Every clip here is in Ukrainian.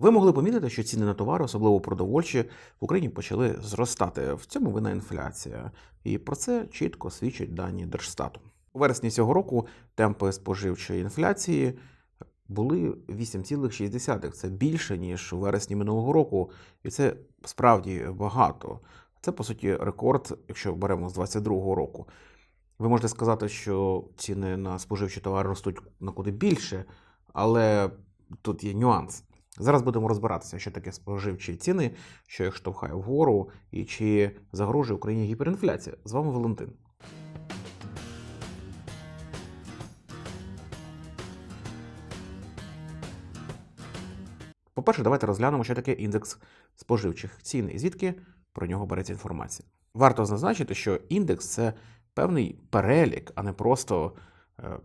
Ви могли помітити, що ціни на товари, особливо продовольчі, в Україні почали зростати. В цьому вина інфляція, і про це чітко свідчать дані Держстату. У вересні цього року темпи споживчої інфляції були 8,6. Це більше ніж у вересні минулого року, і це справді багато. Це по суті рекорд, якщо беремо з 2022 року. Ви можете сказати, що ціни на споживчі товари ростуть на куди більше, але тут є нюанс. Зараз будемо розбиратися, що таке споживчі ціни, що їх штовхає вгору, і чи загрожує Україні гіперінфляція. З вами Валентин. По-перше, давайте розглянемо, що таке індекс споживчих цін і звідки про нього береться інформація. Варто зазначити, що індекс це певний перелік, а не просто е,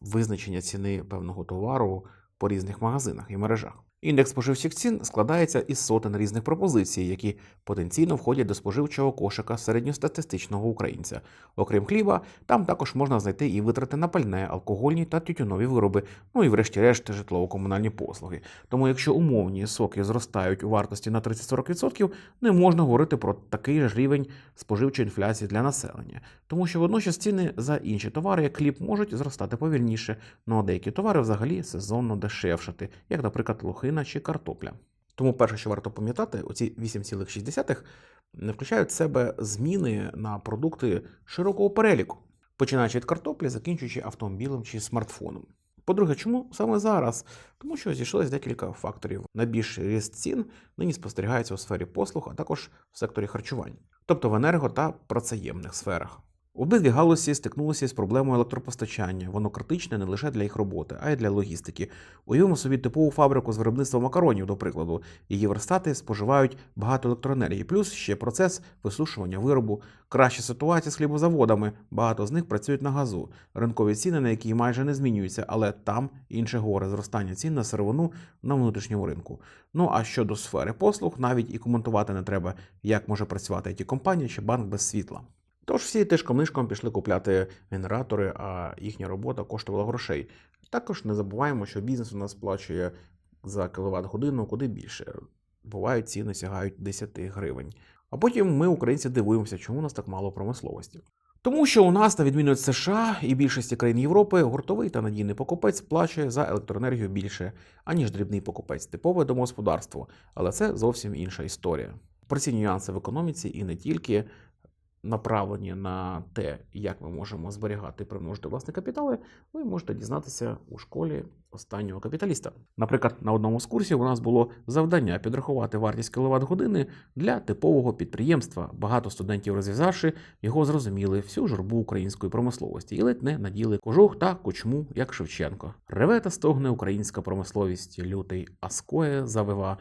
визначення ціни певного товару по різних магазинах і мережах. Індекс споживчих цін складається із сотень різних пропозицій, які потенційно входять до споживчого кошика середньостатистичного українця. Окрім хліба, там також можна знайти і витрати на пальне, алкогольні та тютюнові вироби, ну і врешті-решт житлово-комунальні послуги. Тому якщо умовні соки зростають у вартості на 30-40%, не можна говорити про такий ж рівень споживчої інфляції для населення, тому що водночас ціни за інші товари, як хліб, можуть зростати повільніше, ну а деякі товари взагалі сезонно дешевшати, як, наприклад, лохина чи картопля. Тому перше, що варто пам'ятати, оці 8,6 не включають в себе зміни на продукти широкого переліку, починаючи від картоплі, закінчуючи автомобілем чи смартфоном. По-друге, чому саме зараз? Тому що зійшлось декілька факторів. Найбільший ріст цін нині спостерігається у сфері послуг, а також в секторі харчування, тобто в енерго та працеємних сферах. Обидві галузі стикнулися з проблемою електропостачання. Воно критичне не лише для їх роботи, а й для логістики. Уявимо собі типову фабрику з виробництва макаронів, до прикладу. Її верстати споживають багато електроенергії, плюс ще процес висушування виробу. Краща ситуація з хлібозаводами. Багато з них працюють на газу. Ринкові ціни, на які майже не змінюються, але там інше горе зростання цін на сировину на внутрішньому ринку. Ну а щодо сфери послуг, навіть і коментувати не треба, як може працювати it компанія чи банк без світла. Тож всі тишком-нишком пішли купляти генератори, а їхня робота коштувала грошей. Також не забуваємо, що бізнес у нас сплачує за кіловат годину куди більше. Бувають ціни сягають 10 гривень. А потім ми, українці, дивуємося, чому у нас так мало промисловості. Тому що у нас, на відміну від США і більшості країн Європи, гуртовий та надійний покупець сплачує за електроенергію більше, аніж дрібний покупець, типове домогосподарство. Але це зовсім інша історія. Про ці нюанси в економіці і не тільки направлені на те, як ми можемо зберігати і примножити власні капітали, ви можете дізнатися у школі останнього капіталіста. Наприклад, на одному з курсів у нас було завдання підрахувати вартість кіловат години для типового підприємства. Багато студентів, розв'язавши його, зрозуміли всю журбу української промисловості і ледь не наділи кожух та кучму, як Шевченко. Реве та стогне українська промисловість, лютий аскоє завива.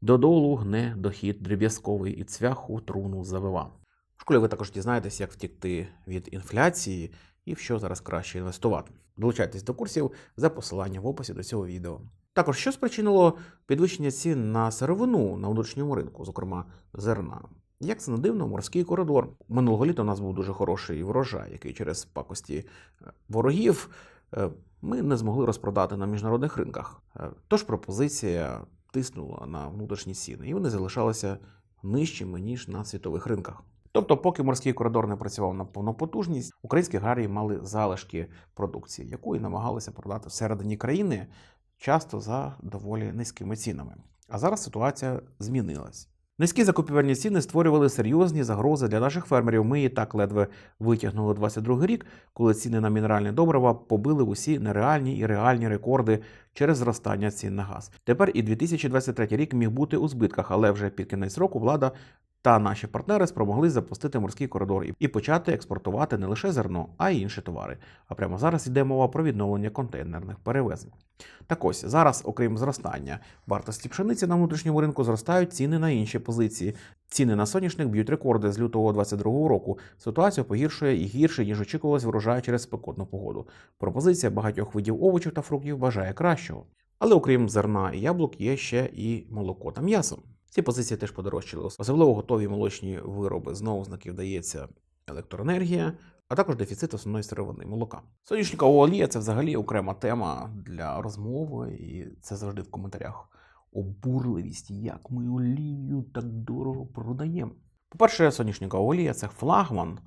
Додолу гне дохід дріб'язковий і цвяху труну завива. В школі ви також дізнаєтесь, як втікти від інфляції і в що зараз краще інвестувати. Долучайтесь до курсів за посиланням в описі до цього відео. Також що спричинило підвищення цін на сировину на внутрішньому ринку, зокрема зерна. Як це не дивно, морський коридор. Минулого літа у нас був дуже хороший врожай, який через пакості е, ворогів е, ми не змогли розпродати на міжнародних ринках. Е, Тож пропозиція тиснула на внутрішні ціни, і вони залишалися нижчими ніж на світових ринках. Тобто, поки морський коридор не працював на повну потужність, українські аграрії мали залишки продукції, яку і намагалися продати всередині країни, часто за доволі низькими цінами. А зараз ситуація змінилась. Низькі закупівельні ціни створювали серйозні загрози для наших фермерів. Ми і так ледве витягнули 22 рік, коли ціни на мінеральні добрива побили усі нереальні і реальні рекорди через зростання цін на газ. Тепер і 2023 рік міг бути у збитках, але вже під кінець року влада та наші партнери спромогли запустити морський коридор і почати експортувати не лише зерно, а й інші товари. А прямо зараз йде мова про відновлення контейнерних перевезень. Так ось зараз, окрім зростання вартості пшениці на внутрішньому ринку, зростають ціни на інші позиції. Ціни на соняшник б'ють рекорди з лютого 2022 року. Ситуацію погіршує і гірше, ніж очікувалось врожай через спекотну погоду. Пропозиція багатьох видів овочів та фруктів бажає кращого. Але окрім зерна і яблук, є ще і молоко та м'ясо. Ці позиції теж подорожчали. Особливо готові молочні вироби. Знову знаки вдається електроенергія, а також дефіцит основної сировини молока. Соняшникова олія це взагалі окрема тема для розмови, і це завжди в коментарях обурливість, як ми олію так дорого продаємо. По-перше, соняшникова олія це флагман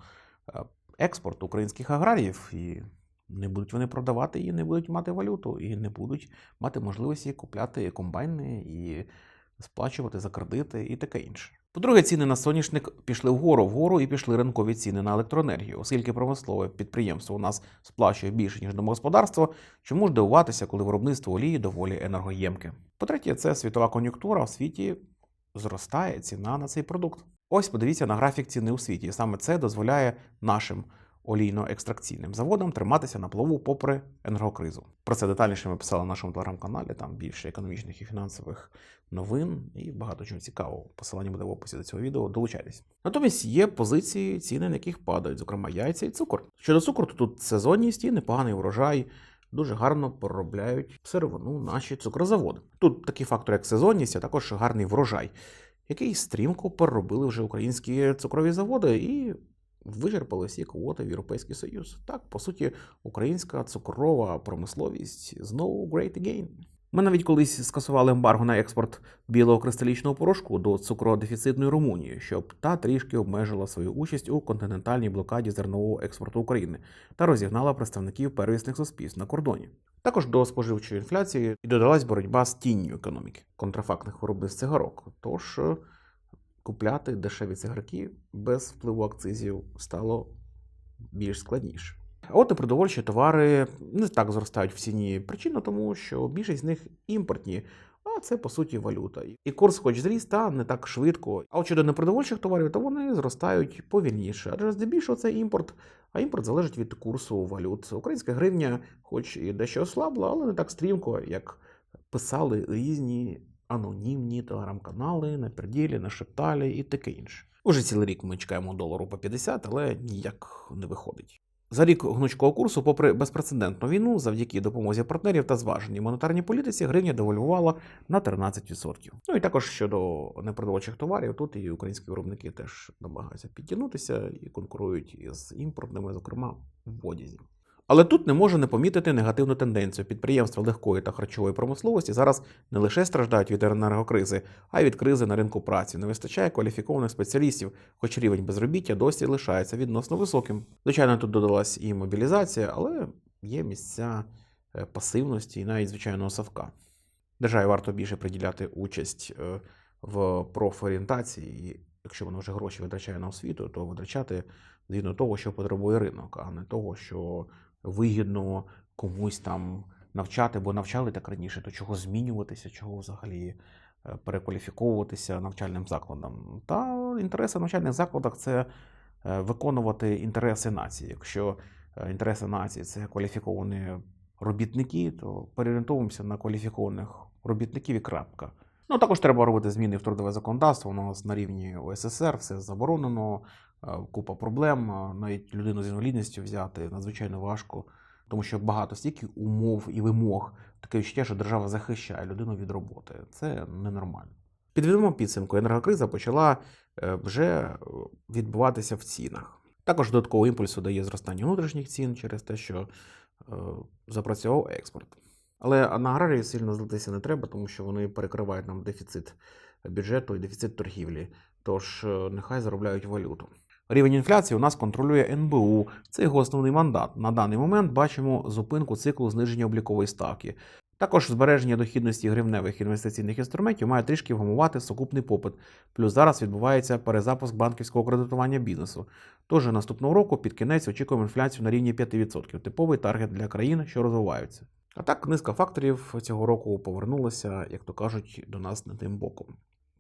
е, експорту українських аграріїв, і не будуть вони продавати її, не будуть мати валюту, і не будуть мати можливості купляти комбайни і сплачувати за кредити і таке інше. По-друге, ціни на соняшник пішли вгору, вгору і пішли ринкові ціни на електроенергію. Оскільки промислове підприємство у нас сплачує більше, ніж домогосподарство, чому ж дивуватися, коли виробництво олії доволі енергоємке? По-третє, це світова кон'юнктура в світі зростає ціна на цей продукт. Ось подивіться на графік ціни у світі. Саме це дозволяє нашим олійно-екстракційним заводам триматися на плаву попри енергокризу. Про це детальніше ми писали на нашому телеграм-каналі. Там більше економічних і фінансових новин і багато чого цікавого. Посилання буде в описі до цього відео. Долучайтесь. Натомість є позиції, ціни на яких падають, зокрема яйця і цукор. Щодо цукру, то тут сезонність і непоганий врожай. Дуже гарно проробляють сировину наші цукрозаводи. Тут такі фактори, як сезонність, а також гарний врожай, який стрімко переробили вже українські цукрові заводи і вичерпали всі квоти в Європейський Союз. Так, по суті, українська цукрова промисловість знову great again. Ми навіть колись скасували ембарго на експорт білого кристалічного порошку до цукродефіцитної Румунії, щоб та трішки обмежила свою участь у континентальній блокаді зернового експорту України та розігнала представників первісних суспільств на кордоні. Також до споживчої інфляції і додалась боротьба з тінню економіки контрафактних виробництв цигарок. Тож купляти дешеві цигарки без впливу акцизів стало більш складніше. А от і продовольчі товари не так зростають в ціні. Причина тому, що більшість з них імпортні, а це по суті валюта. І курс, хоч зріс, та не так швидко. А от щодо непродовольчих товарів, то вони зростають повільніше. Адже здебільшого це імпорт, а імпорт залежить від курсу валют. Українська гривня, хоч і дещо ослабла, але не так стрімко, як писали різні анонімні телеграм-канали на перділі, на шепталі і таке інше. Уже цілий рік ми чекаємо долару по 50, але ніяк не виходить. За рік гнучкого курсу, попри безпрецедентну війну, завдяки допомозі партнерів та зваженій монетарній політиці, гривня девальвувала на 13%. Ну і також щодо непродовольчих товарів, тут і українські виробники теж намагаються підтягнутися і конкурують із імпортними, зокрема в одязі. Але тут не можу не помітити негативну тенденцію. Підприємства легкої та харчової промисловості зараз не лише страждають від енергокризи, а й від кризи на ринку праці. Не вистачає кваліфікованих спеціалістів, хоч рівень безробіття досі лишається відносно високим. Звичайно, тут додалась і мобілізація, але є місця е, пасивності і навіть звичайного совка. Державі варто більше приділяти участь е, в профорієнтації, якщо вона вже гроші витрачає на освіту, то витрачати згідно того, що потребує ринок, а не того, що вигідно комусь там навчати, бо навчали так раніше, то чого змінюватися, чого взагалі е, перекваліфіковуватися навчальним закладам. Та інтереси в навчальних закладах це е, виконувати інтереси нації. Якщо е, інтереси нації це кваліфіковані робітники, то переорієнтовуємося на кваліфікованих робітників і крапка. Ну, також треба робити зміни в трудове законодавство. У нас на рівні УССР все заборонено, купа проблем. Е, Навіть людину з інвалідністю взяти надзвичайно важко, тому що багато стільки умов і вимог. Таке відчуття, що держава захищає людину від роботи. Це ненормально. Підведемо підсумку. Енергокриза почала е, вже е, відбуватися в цінах. Також додаткового імпульсу дає зростання внутрішніх цін через те, що е, запрацював експорт. Але на аграрії сильно злитися не треба, тому що вони перекривають нам дефіцит бюджету і дефіцит торгівлі. Тож е, нехай заробляють валюту. Рівень інфляції у нас контролює НБУ. Це його основний мандат. На даний момент бачимо зупинку циклу зниження облікової ставки. Також збереження дохідності гривневих інвестиційних інструментів має трішки вгамувати сукупний попит. Плюс зараз відбувається перезапуск банківського кредитування бізнесу. Тож наступного року під кінець очікуємо інфляцію на рівні 5%, типовий таргет для країн, що розвиваються. А так низка факторів цього року повернулася, як то кажуть, до нас не тим боком.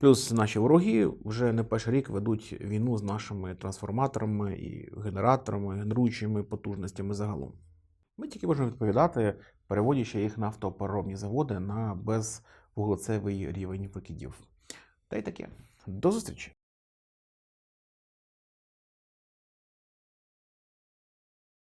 Плюс наші вороги вже не перший рік ведуть війну з нашими трансформаторами і генераторами, генеруючими потужностями загалом. Ми тільки можемо відповідати, переводячи їх на автопереробні заводи на безвуглецевий рівень викидів. Та й таке. До зустрічі!